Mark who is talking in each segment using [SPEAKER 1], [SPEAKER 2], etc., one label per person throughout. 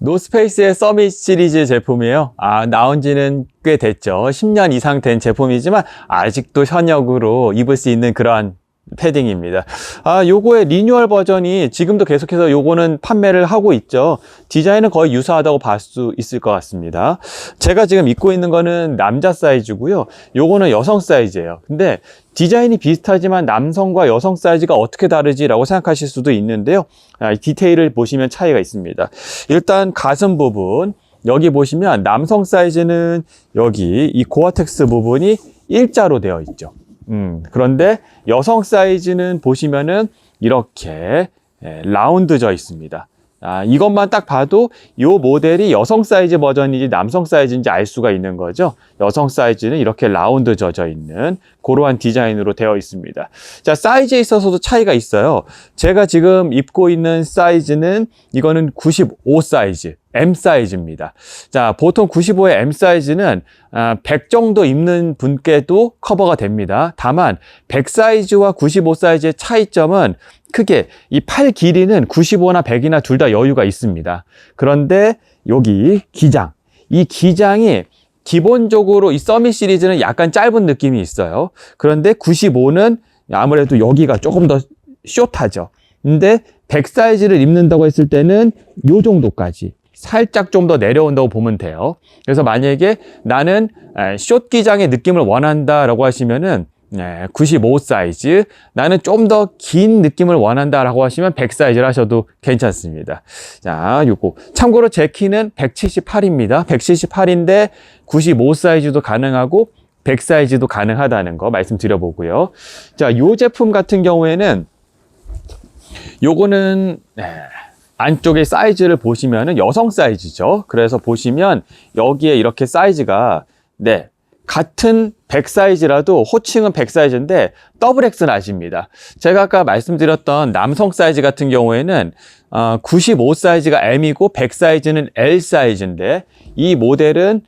[SPEAKER 1] 노스페이스의 서밋 시리즈 제품이에요. 아, 나온 지는 꽤 됐죠. 10년 이상 된 제품이지만 아직도 현역으로 입을 수 있는 그러한 패딩입니다. 아, 요거의 리뉴얼 버전이 지금도 계속해서 요거는 판매를 하고 있죠. 디자인은 거의 유사하다고 볼 수 있을 것 같습니다. 제가 지금 입고 있는 거는 남자 사이즈고요. 요거는 여성 사이즈예요. 근데 디자인이 비슷하지만 남성과 여성 사이즈가 어떻게 다르지라고 생각하실 수도 있는데요. 아, 이 디테일을 보시면 차이가 있습니다. 일단 가슴 부분 여기 보시면 남성 사이즈는 여기 이 고아텍스 부분이 일자로 되어 있죠. 음, 그런데 여성 사이즈는 보시면은 이렇게 예, 라운드져 있습니다. 아, 이것만 딱 봐도 이 모델이 여성 사이즈 버전인지 남성 사이즈인지 알 수가 있는 거죠. 여성 사이즈는 이렇게 라운드 져져 있는 그러한 디자인으로 되어 있습니다. 자, 사이즈에 있어서도 차이가 있어요. 제가 지금 입고 있는 사이즈는 이거는 95 사이즈, M 사이즈입니다. 자, 보통 95의 M 사이즈는 100 정도 입는 분께도 커버가 됩니다. 다만 100 사이즈와 95 사이즈의 차이점은 크게 이 팔 길이는 95나 100이나 둘 다 여유가 있습니다. 그런데 여기 기장, 이 기장이 기본적으로 이 서밋 시리즈는 약간 짧은 느낌이 있어요. 그런데 95는 아무래도 여기가 조금 더 숏하죠. 근데 100 사이즈를 입는다고 했을 때는 요 정도까지 살짝 좀 더 내려온다고 보면 돼요. 그래서 만약에 나는 숏 기장의 느낌을 원한다라고 하시면은 95 사이즈, 나는 좀 더 긴 느낌을 원한다라고 하시면 100 사이즈를 하셔도 괜찮습니다. 자, 요거. 참고로 제 키는 178입니다. 178인데 95 사이즈도 가능하고 100 사이즈도 가능하다는 거 말씀드려보고요. 자, 요 제품 같은 경우에는 요거는 네, 안쪽에 사이즈를 보시면은 여성 사이즈죠. 그래서 보시면 여기에 이렇게 사이즈가 네 같은 100 사이즈라도 호칭은 100 사이즈인데 더블 X는 아십니다. 제가 아까 말씀드렸던 남성 사이즈 같은 경우에는 어, 95 사이즈가 M이고 100 사이즈는 L 사이즈인데 이 모델은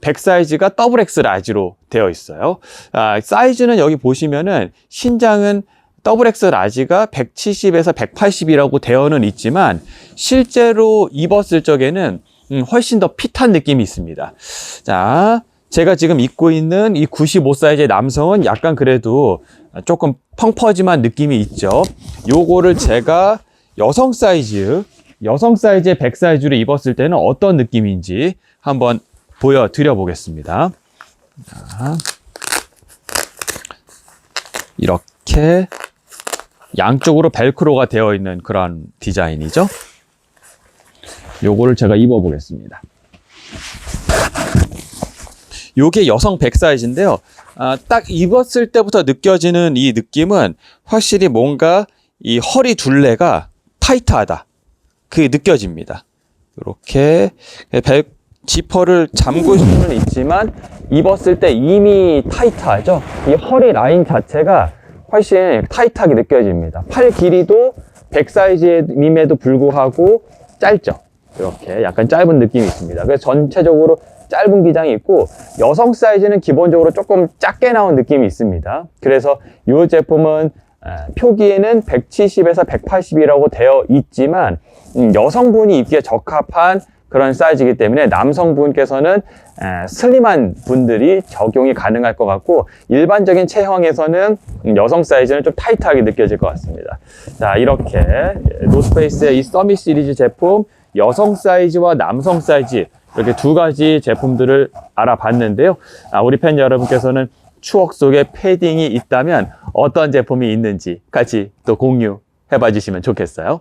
[SPEAKER 1] 100 사이즈가 더블 X 라지로 되어 있어요. 아, 사이즈는 여기 보시면은 신장은 더블 X 라지가 170에서 180이라고 되어는 있지만 실제로 입었을 적에는 음, 훨씬 더 핏한 느낌이 있습니다. 자, 제가 지금 입고 있는 이 95 사이즈의 남성은 약간 그래도 조금 펑퍼짐한 느낌이 있죠. 요거를 제가 여성 사이즈, 여성 사이즈의 100 사이즈로 입었을 때는 어떤 느낌인지 한번 보여드려 보겠습니다. 자, 이렇게 양쪽으로 벨크로가 되어 있는 그런 디자인이죠. 요거를 제가 입어 보겠습니다. 요게 여성 100 사이즈인데요. 아, 딱 입었을 때부터 느껴지는 이 느낌은 확실히 뭔가 이 허리 둘레가 타이트하다. 그게 느껴집니다. 이렇게 벨 지퍼를 잠글 수는 있지만 입었을 때 이미 타이트하죠. 이 허리 라인 자체가 훨씬 타이트하게 느껴집니다. 팔 길이도 100 사이즈임에도 불구하고 짧죠. 이렇게 약간 짧은 느낌이 있습니다. 그래서 전체적으로 짧은 기장이 있고 여성 사이즈는 기본적으로 조금 작게 나온 느낌이 있습니다. 그래서 이 제품은 아, 표기에는 170에서 180이라고 되어 있지만 음, 여성분이 입기에 적합한 그런 사이즈이기 때문에 남성분께서는 아, 슬림한 분들이 적용이 가능할 것 같고 일반적인 체형에서는 여성 사이즈는 좀 타이트하게 느껴질 것 같습니다. 자 이렇게 노스페이스의 이 서밋 시리즈 제품 여성 사이즈와 남성 사이즈 이렇게 두 가지 제품들을 알아봤는데요. 아, 우리 팬 여러분께서는 추억 속에 패딩이 있다면 어떤 제품이 있는지 같이 또 공유해 봐 주시면 좋겠어요.